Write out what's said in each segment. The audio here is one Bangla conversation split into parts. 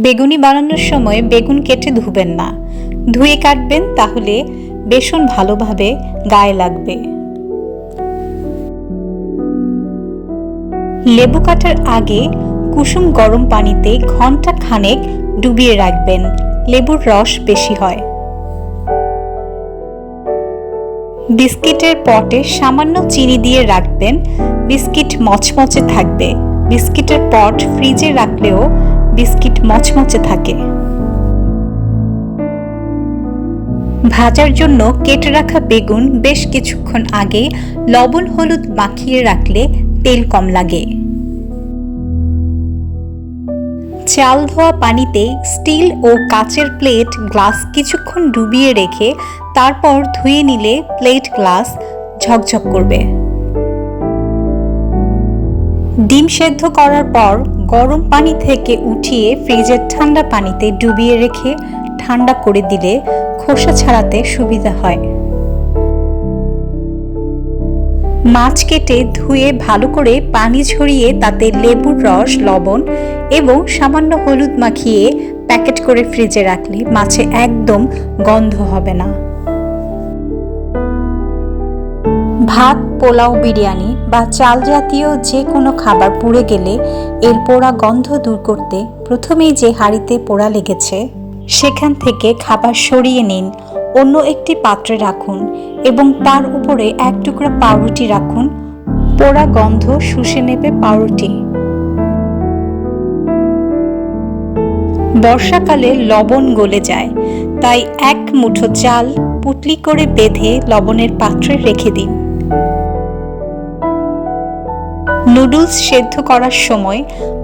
বেগুনি বানানোর সময় বেগুন কেটে ধুবেন না। ধুয়ে কাটবেন তাহলে বেসন ভালোভাবে গায়ে লাগবে। লেবু কাটার আগে কুসুম গরম পানিতে ঘণ্টা খানেক ডুবিয়ে রাখবেন। লেবুর রস বেশি হয়। বিস্কিটের পটে সামান্য চিনি দিয়ে রাখবেন। বিস্কিট মচমচে থাকবে। বিস্কিটের পট ফ্রিজে রাখলেও বিস্কিট মচমচে থাকে। ভাজার জন্য কেটে রাখা বেগুন বেশ কিছুক্ষণ আগে লবণ হলুদ মাখিয়ে রাখলে তেল কম লাগে। চাল ধোয়া পানিতে স্টিল ও কাচের প্লেট গ্লাস কিছুক্ষণ ডুবিয়ে রেখে তারপর ধুয়ে নিলে প্লেট গ্লাস ঝকঝক করবে। ডিম সেদ্ধ করার পর গরম পানি থেকে উঠিয়ে ফ্রিজের ঠান্ডা পানিতে ডুবিয়ে রেখে ঠান্ডা করে দিলে খোসা ছাড়াতে সুবিধা হয়। মাছ কেটে ধুয়ে ভালো করে পানি ঝরিয়ে তাতে লেবুর রস, লবণ এবং সামান্য হলুদ মাখিয়ে প্যাকেট করে ফ্রিজে রাখলে মাছে একদম গন্ধ হবে না। ভাত, পোলাও, বিরিয়ানি বা চাল জাতীয় যে কোনো খাবার পুড়ে গেলে এর পোড়া গন্ধ দূর করতে প্রথমেই যে হাঁড়িতে পোড়া লেগেছে, সেখান থেকে খাবার সরিয়ে নিন। অন্য একটি পাত্রে রাখুন এবং তার উপরে এক টুকরা পাউরুটি রাখুন। পোড়া গন্ধ শুষে নেবে পাউরুটি। বর্ষাকালে লবণ গলে যায়, তাই এক মুঠো চাল পুটলি করে বেঁধে লবণের পাত্রে রেখে দিন। নুডলস সেদ্ধ করার সময়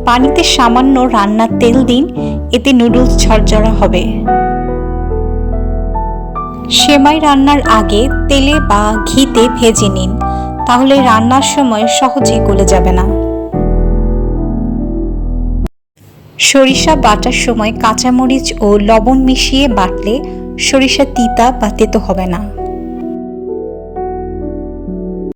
পানিতে সামান্য রান্নার তেল দিন, এতে নুডলস ঝরঝরা হবে। সেমাই রান্নার আগে তেলে বা ঘিতে ভেজে নিন, তাহলে রান্নার সময় সহজে গলে যাবে না। সরিষা বাটার সময় কাঁচামরিচ ও লবণ মিশিয়ে বাটলে সরিষা তিতা বা তেতো হবে না।